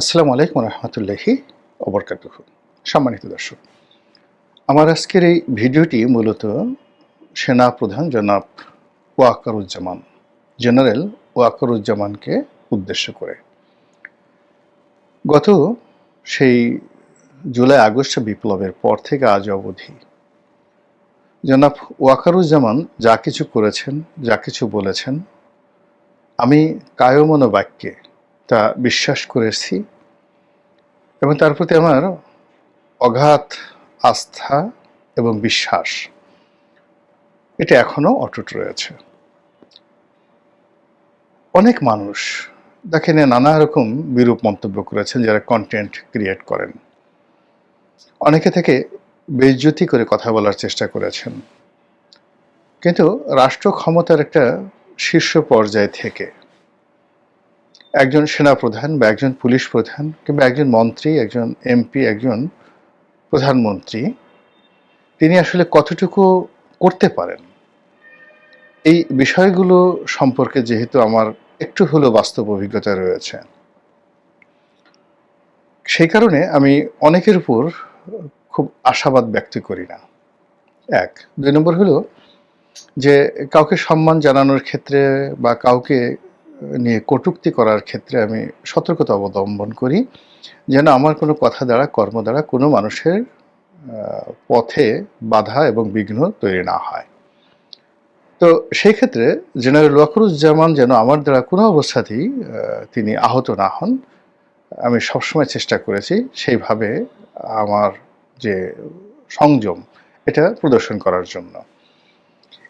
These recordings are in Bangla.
আসসালামু আলাইকুম রহমতুল্লাহি অবরকাতুহ সম্মানিত দর্শক, আমার আজকের এই ভিডিওটি মূলত সেনা প্রধান জনাব ওয়াকারুজ্জামান, জেনারেল ওয়াকারুজ্জামানকে উদ্দেশ্য করে। গত সেই জুলাই আগস্ট বিপ্লবের পর থেকে আজ অবধি জনাব ওয়াকারুজ্জামান যা কিছু করেছেন, যা কিছু বলেছেন, আমি কায়মন বাক্যে তা বিশ্বাস করেছি এবং তার প্রতি আমার অগাধ আস্থা এবং বিশ্বাস। এটা এখনও অটুট রয়েছে। অনেক মানুষ দেখেন নানা রকম বিরূপ মন্তব্য করেছেন যারা কন্টেন্ট ক্রিয়েট করেন। অনেকে থেকে বেজ্জতি করে কথা বলার চেষ্টা করেছেন। কিন্তু রাষ্ট্র ক্ষমতার একটা শীর্ষ পর্যায় থেকে একজন সেনাপ্রধান বা একজন পুলিশ প্রধান কিংবা একজন মন্ত্রী, একজন এমপি, একজন প্রধানমন্ত্রী, তিনি আসলে কতটুকু করতে পারেন? এই বিষয়গুলো সম্পর্কে যেহেতু আমার একটু হলেও বাস্তব অভিজ্ঞতা রয়েছে। সেই কারণে আমি অনেকের উপর খুব আশাবাদ ব্যক্ত করি না। এক, দুই নম্বর হলো যে কাউকে সম্মান জানানোর ক্ষেত্রে বা কাউকে নিয়ে কটুক্তি করার ক্ষেত্রে আমি সতর্কতা অবলম্বন করি, যেন আমার কোনো কথা দ্বারা, কর্ম দ্বারা কোনো মানুষের পথে বাধা এবং বিঘ্ন তৈরি না হয়। তো সেই ক্ষেত্রে জেনারেল ওয়াকরুজ্জামান যেন আমার দ্বারা কোনো অবস্থাতেই তিনি আহত না হন, আমি সবসময় চেষ্টা করেছি সেইভাবে আমার যে সংযম, এটা প্রদর্শন করার জন্য।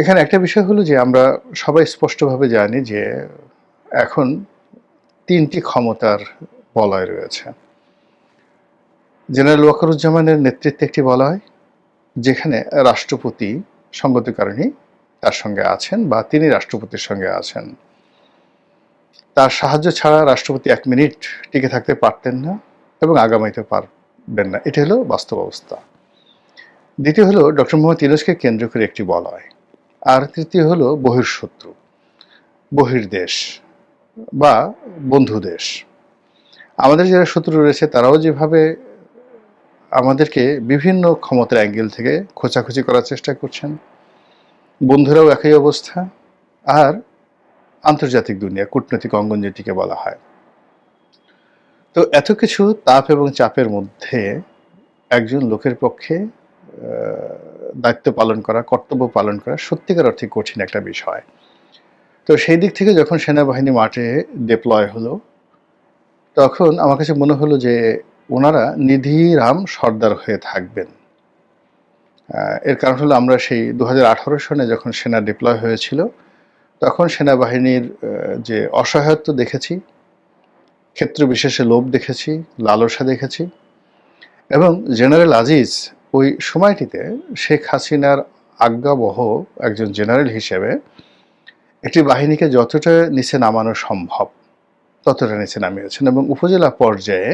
এখানে একটা বিষয় হলো যে আমরা সবাই স্পষ্টভাবে জানি যে এখন তিনটি ক্ষমতার বলয় রয়েছে। জেনারেল ওয়াকারুজ্জামানের নেতৃত্বে একটি বলয়, যেখানে রাষ্ট্রপতি সঙ্গত কারণে তার সঙ্গে আছেন বা তিনি রাষ্ট্রপতির সঙ্গে আছেন। তার সাহায্য ছাড়া রাষ্ট্রপতি এক মিনিট টিকে থাকতে পারতেন না এবং আগামীতে পারবেন না। এটা হলো বাস্তব অবস্থা। দ্বিতীয় হলো ডক্টর মোহাম্মদ ইউনুসকে কেন্দ্র করে একটি বলয়। আর তৃতীয় হলো বহির্শত্রু বহির্দেশ। বা বন্ধু দেশ। আমাদের যারা শত্রু রয়েছে, তারাও যেভাবে আমাদেরকে বিভিন্ন ক্ষমতার অ্যাঙ্গেল থেকে খোঁচাখুচি করার চেষ্টা করছেন, বন্ধুরাও একই অবস্থা। আর আন্তর্জাতিক দুনিয়া, কূটনৈতিক অঙ্গন যেটিকে বলা হয়। তো এত কিছু তাপ এবং চাপের মধ্যে একজন লোকের পক্ষে দায়িত্ব পালন করা, কর্তব্য পালন করা সত্যিকার অর্থে কঠিন একটা বিষয়। তো সেই দিক থেকে যখন সেনাবাহিনী মাঠে ডিপ্লয় হলো, তখন আমার কাছে মনে হলো যে ওনারা নিধিরাম সর্দার হয়ে থাকবেন। এর কারণ হলো আমরা সেই দু হাজার আঠারো সনে যখন সেনা ডিপ্লয় হয়েছিল, তখন সেনাবাহিনীর যে অসহায়ত্ব দেখেছি, ক্ষেত্র বিশেষে লোভ দেখেছি, লালসা দেখেছি এবং জেনারেল আজিজ ওই সময়টিতে শেখ হাসিনার আজ্ঞাবহ একজন জেনারেল হিসেবে একটি বাহিনীকে যতটা নিচে নামানো সম্ভব, ততটা নিচে নামিয়েছেন এবং উপজেলা পর্যায়ে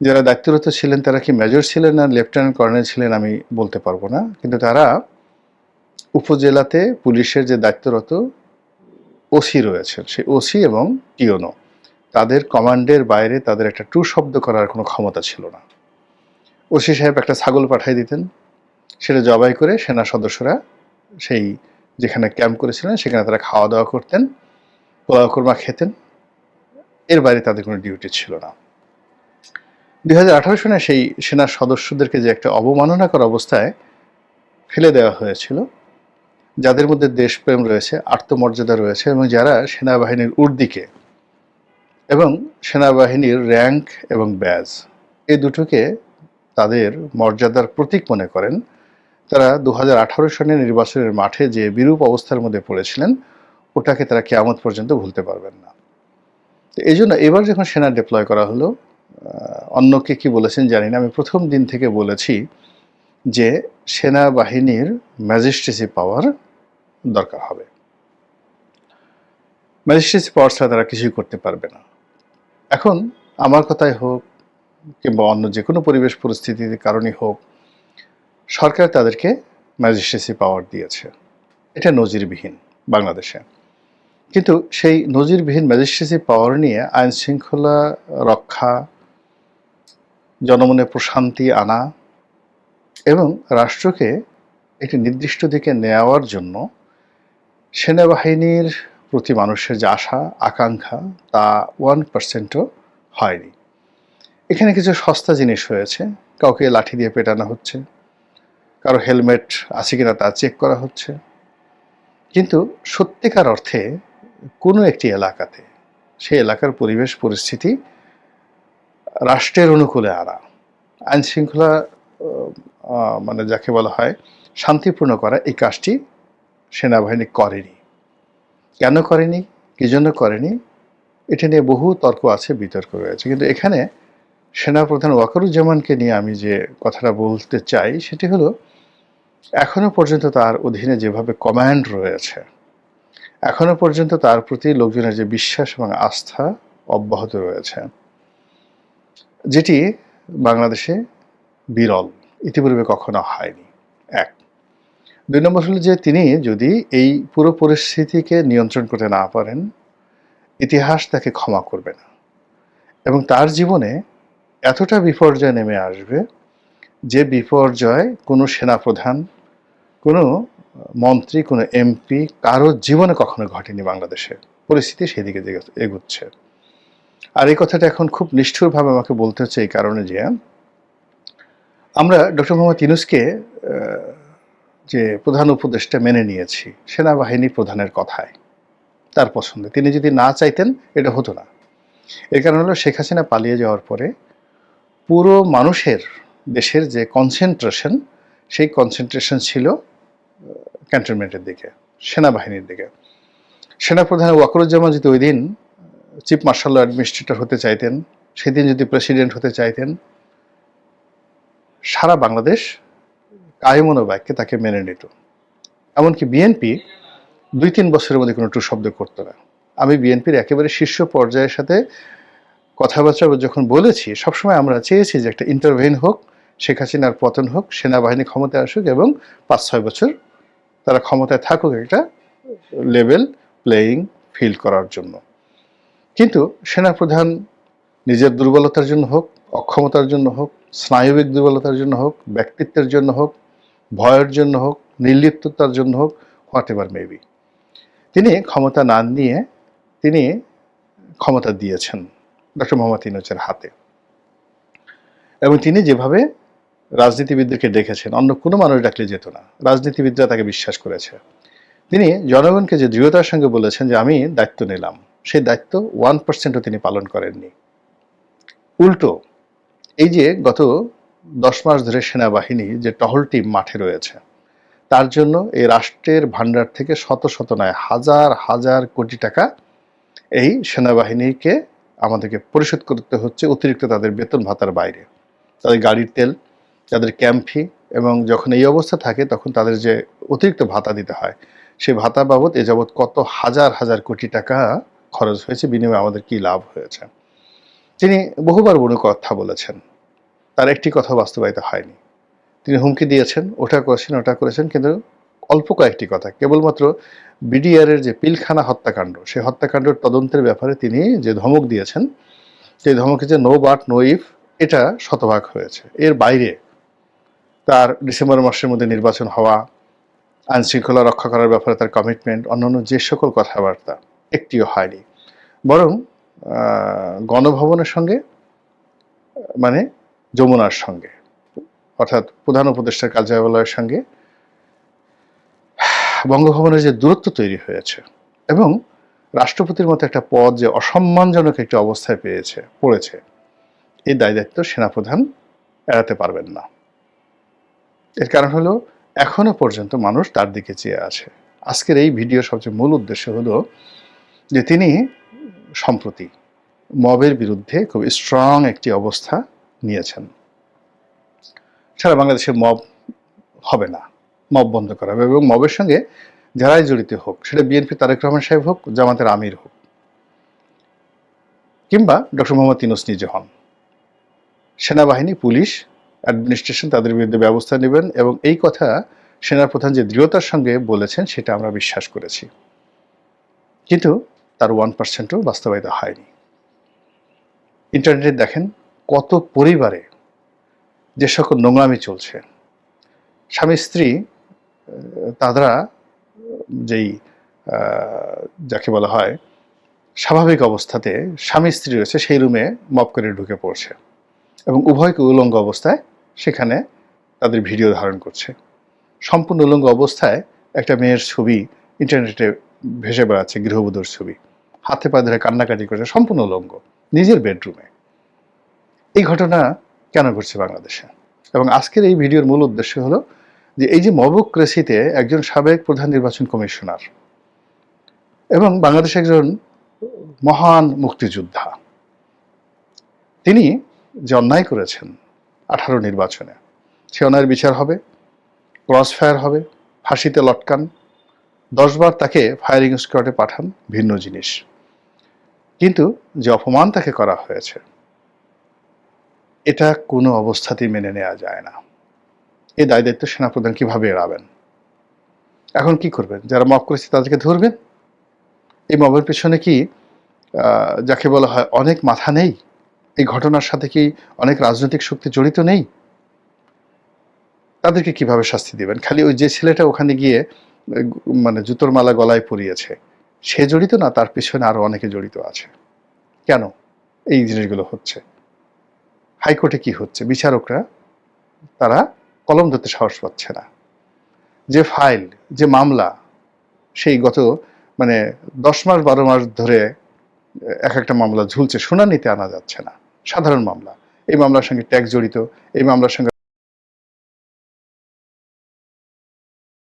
যারা দায়িত্বরত ছিলেন, তারা কি মেজর ছিলেন না লেফটেন্যান্ট কর্নেল ছিলেন আমি বলতে পারব না। কিন্তু তারা উপজেলাতে পুলিশের যে দায়িত্বরত ওসি রয়েছেন, সেই ওসি এবং টিওনো তাদের কমান্ডের বাইরে তাদের একটা টু শব্দ করার কোনো ক্ষমতা ছিল না। ওসি সাহেব একটা ছাগল পাঠাই দিতেন, সেটা জবাই করে সেনা সদস্যরা সেই যেখানে ক্যাম্প করেছিলেন, সেখানে তারা খাওয়া দাওয়া করতেন, পোলাও কোরমা খেতেন। এর বাইরে তাদের কোনো ডিউটি ছিল না। দুই হাজার আঠারো সনে সেই সেনার সদস্যদেরকে যে একটা অবমাননাকর অবস্থায় ফেলে দেওয়া হয়েছিল, যাদের মধ্যে দেশপ্রেম রয়েছে, আত্মমর্যাদা রয়েছে এবং যারা সেনাবাহিনীর উর্দিকে এবং সেনাবাহিনীর র্যাঙ্ক এবং ব্যাজ এই দুটোকে তাদের মর্যাদার প্রতীক মনে করেন। তারা দু হাজার আঠারো সনের নির্বাচনের মাঠে যে বিরূপ অবস্থার মধ্যে পড়েছিলেন, ওটাকে তারা কেয়ামত পর্যন্ত ভুলতে পারবেন না। তো এই জন্য এবার যখন সেনা ডিপ্লয় করা হলো অন্যকে কি বলেছেন জানি না, আমি প্রথম দিন থেকে বলেছি যে সেনাবাহিনীর ম্যাজিস্ট্রেসি পাওয়ার দরকার হবে। ম্যাজিস্ট্রেসি পাওয়ার ছাড়া তারা কিছুই করতে পারবে না। এখন আমার কথাই হোক কিংবা অন্য যে কোনো পরিবেশ পরিস্থিতির কারণেই হোক সরকার তাদেরকে ম্যাজিস্ট্রেসি পাওয়ার দিয়েছে। এটা নজিরবিহীন বাংলাদেশে। কিন্তু সেই নজিরবিহীন ম্যাজিস্ট্রেসি পাওয়ার নিয়ে আইন শৃঙ্খলা রক্ষা, জনমনে প্রশান্তি আনা এবং রাষ্ট্রকে একটি নির্দিষ্ট দিকে নেওয়ার জন্য সেনাবাহিনীর প্রতি মানুষের যে আশা, আকাঙ্ক্ষা, তা ওয়ান পার্সেন্টও হয়নি। এখানে কিছু সস্তা জিনিস হয়েছে। কাউকে লাঠি দিয়ে পেটানো হচ্ছে। কারও হেলমেট আছে কিনা তা চেক করা হচ্ছে। কিন্তু সত্যিকার অর্থে কোনো একটি এলাকাতে সেই এলাকার পরিবেশ, পরিস্থিতি রাষ্ট্রের অনুকূলে আনা আইন শৃঙ্খলা মানে যাকে বলা হয়, শান্তিপূর্ণ করা এই কাজটি সেনাবাহিনী করেনি। কেন করেনি? কি জন্য করেনি? এটা নিয়ে বহু তর্ক আছে, বিতর্ক রয়েছে। কিন্তু এখানে সেনাপ্রধান ওয়াকারুজ্জামানকে নিয়ে আমি যে কথাটা বলতে চাই, সেটি হলো এখনও পর্যন্ত তার অধীনে যেভাবে কমান্ড রয়েছে, এখনও পর্যন্ত তার প্রতি লোকজনের যে বিশ্বাস এবং আস্থা অব্যাহত রয়েছে, যেটি বাংলাদেশে বিরল, ইতিপূর্বে কখনো হয়নি। এক, দুই নম্বর হলো যে তিনি যদি এই পুরো পরিস্থিতিকে নিয়ন্ত্রণ করতে না পারেন, ইতিহাস তাকে ক্ষমা করবে না এবং তার জীবনে এতটা বিপর্যয় নেমে আসবে যে বিপর্যয় কোনো সেনাপ্রধান কোনো মন্ত্রী, কোনো এমপি কারও জীবনে কখনো ঘটেনি বাংলাদেশে। পরিস্থিতি সেদিকে দিকে এগুচ্ছে। আর এই কথাটা এখন খুব নিষ্ঠুরভাবে আমাকে বলতে হচ্ছে এই কারণে যে, আমরা ডক্টর মোহাম্মদ ইনুসকে যে প্রধান উপদেষ্টা মেনে নিয়েছি, সেনাবাহিনী প্রধানের কথায়, তার পছন্দে। তিনি যদি না চাইতেন, এটা হতো না। এর কারণ হলো শেখ হাসিনা পালিয়ে যাওয়ার পরে পুরো মানুষের দেশের যে কনসেন্ট্রেশন সেই কনসেন্ট্রেশন ছিল ক্যান্টনমেন্টের দিকে, সেনাবাহিনীর দিকে। সেনাপ্রধান ওয়াকরুজ্জামান যদি ওই দিন চিফ মার্শাল অ্যাডমিনিস্ট্রেটর হতে চাইতেন, সেদিন যদি প্রেসিডেন্ট হতে চাইতেন, সারা বাংলাদেশ কায়মনো বাক্যে তাকে মেনে নিত। এমনকি বিএনপি দুই তিন বছরের মধ্যে কোনো টু শব্দ করতো না। আমি বিএনপির একেবারে শীর্ষ পর্যায়ের সাথে কথাবার্তা যখন বলেছি, সবসময় আমরা চেয়েছি যে একটা ইন্টারভেন হোক শেখ হাসিনার পতন হোক, সেনাবাহিনী ক্ষমতায় আসুক এবং পাঁচ, ছয় বছর তারা ক্ষমতায় থাকুক একটা লেভেল প্লেয়িং ফিল করার জন্য। কিন্তু সেনাপ্রধান নিজের দুর্বলতার জন্য হোক, অক্ষমতার জন্য হোক, স্নায়বিক দুর্বলতার জন্য হোক, ব্যক্তিত্বের জন্য হোক, ভয়ের জন্য হোক, নির্লিপ্ততার জন্য হোক, হোয়াট এভার মেবি তিনি ক্ষমতা না নিয়ে তিনি ক্ষমতা দিয়েছেন, ডক্টর মোহাম্মদ ইনুজের হাতে। এবং তিনি যেভাবে রাজনীতিবিদদেরকে ডেকেছেন, অন্য কোনো মানুষ ডাকলে যেত না। রাজনীতিবিদরা তাকে বিশ্বাস করেছে। তিনি জনগণকে যে দৃঢ়তার সঙ্গে বলেছেন যে, আমি দায়িত্ব নিলাম। সেই দায়িত্ব ওয়ান পার্সেন্টও তিনি পালন করেননি। উল্টো, এই যে গত দশ মাস ধরে সেনাবাহিনী যে টহল টিম মাঠে রয়েছে, তার জন্য এই রাষ্ট্রের ভান্ডার থেকে শত শত নয়, হাজার হাজার কোটি টাকা এই সেনাবাহিনীকে আমাদেরকে পরিশোধ করতে হচ্ছে, অতিরিক্ত তাদের বেতন ভাতার বাইরে। তাদের গাড়ির তেল তাদের ক্যাম্প ফি এবং যখন এই অবস্থা থাকে তখন তাদের যে অতিরিক্ত ভাতা দিতে হয়, সেই ভাতা বাবদ এ যাবৎ কত হাজার হাজার কোটি টাকা খরচ হয়েছে, বিনিময়ে আমাদের কি লাভ হয়েছে? তিনি বহুবার বড় কথা বলেছেন। তার একটি কথা বাস্তবায়িত হয়নি। তিনি হুমকি দিয়েছেন, ওটা করেছেন ওটা করেছেন, কিন্তু অল্প কয়েকটি কথা। কেবলমাত্র বিডিআরের যে পিলখানা হত্যাকাণ্ড, সেই হত্যাকাণ্ডের তদন্তের ব্যাপারে তিনি যে ধমক দিয়েছেন, সেই ধমকে যে নো বাট নো ইফ এটা শতভাগ হয়েছে। এর বাইরে তার ডিসেম্বর মাসের মধ্যে নির্বাচন হওয়া আইন শৃঙ্খলা রক্ষা করার ব্যাপারে তার কমিটমেন্ট অন্যান্য যে সকল কথাবার্তা একটিও হয়নি। বরং গণভবনের সঙ্গে মানে যমুনার সঙ্গে, অর্থাৎ প্রধান উপদেষ্টার কার্যালয়ের সঙ্গে বঙ্গভবনের যে দূরত্ব তৈরি হয়েছে এবং রাষ্ট্রপতির মতো একটা পদ যে অসম্মানজনক একটি অবস্থায় পেয়েছে, পড়েছে এই দায় দায়িত্ব সেনাপ্রধান এড়াতে পারবেন না। এর কারণ হলো, এখনও পর্যন্ত মানুষ তার দিকে চেয়ে আছে। আজকের এই ভিডিও সবচেয়ে মূল উদ্দেশ্য হলো যে তিনি সম্প্রতি মবের বিরুদ্ধে খুব স্ট্রং একটি অবস্থা নিয়েছেন। সারা বাংলাদেশে মব হবে না, মব বন্ধ করা হবে এবং মবের সঙ্গে যারাই জড়িত হোক, সেটা বিএনপি তারেক রহমান সাহেব হোক, জামাতের আমির হোক, কিংবা ডক্টর মোহাম্মদ ইনুস নিজে হন। সেনাবাহিনী, পুলিশ অ্যাডমিনিস্ট্রেশন তাদের বিরুদ্ধে ব্যবস্থা নেবেন এবং এই কথা সেনাপ্রধান যে দৃঢ়তার সঙ্গে বলেছেন সেটা আমরা বিশ্বাস করেছি। কিন্তু তার ওয়ান পার্সেন্টও বাস্তবায়িত হয়নি। ইন্টারনেটে দেখেন কত পরিবারে যে সকল নোংরামি চলছে। স্বামী, স্ত্রী তারা যেই যাকে বলা হয়, স্বাভাবিক অবস্থাতে স্বামী, স্ত্রী রয়েছে, সেই রুমে মপ করে ঢুকে পড়ছে এবং উভয়কে উলঙ্গ অবস্থায় সেখানে তাদের ভিডিও ধারণ করছে। সম্পূর্ণ উলঙ্গ অবস্থায় একটা মেয়ের ছবি ইন্টারনেটে ভেসে বেড়াচ্ছে, গৃহবধূর ছবি। হাতে পা ধরে কান্নাকাটি করছে, সম্পূর্ণ উলঙ্গ, নিজের বেডরুমে এই ঘটনা কেন ঘটছে বাংলাদেশে? এবং আজকের এই ভিডিওর মূল উদ্দেশ্য হলো যে এই যে মবক্রেসিতে একজন সাবেক প্রধান নির্বাচন কমিশনার এবং বাংলাদেশে একজন মহান মুক্তিযোদ্ধা, তিনি যে অন্যায় করেছেন আঠারো নির্বাচনে। সে অন্যায়ের বিচার হবে ক্রস ফায়ার হবে, ফাঁসিতে লটকান। দশবার তাকে ফায়ারিং স্কোয়াডে পাঠান ভিন্ন জিনিস। কিন্তু যে অপমান তাকে করা হয়েছে, এটা কোনো অবস্থাতেই মেনে নেওয়া যায় না। এই দায় দায়িত্ব সেনাপ্রধান কীভাবে এড়াবেন? এখন কি করবেন? যারা মব করেছে তাদেরকে ধরবেন? এই মবের পেছনে কি যাকে বলা হয় অনেক মাথা নেই? এই ঘটনার সাথে কি অনেক রাজনৈতিক শক্তি জড়িত নেই? তাদেরকে কীভাবে শাস্তি দিবেন? খালি ওই যে ছেলেটা ওখানে গিয়ে মানে জুতোর মালা গলায় পরিয়েছে, সে জড়িত না তার পিছনে আরও অনেকে জড়িত আছে? কেন এই জিনিসগুলো হচ্ছে? হাইকোর্টে কি হচ্ছে? বিচারকরা, তারা কলম ধরতে সাহস পাচ্ছে না। যে ফাইল, যে মামলা, সেই গত মানে দশ মাস, বারো মাস ধরে এক একটা মামলা ঝুলছে, শুনানিতে আনা যাচ্ছে না। সাধারণ মামলা। এই মামলার সঙ্গে ট্যাক্স জড়িত এই মামলার সঙ্গে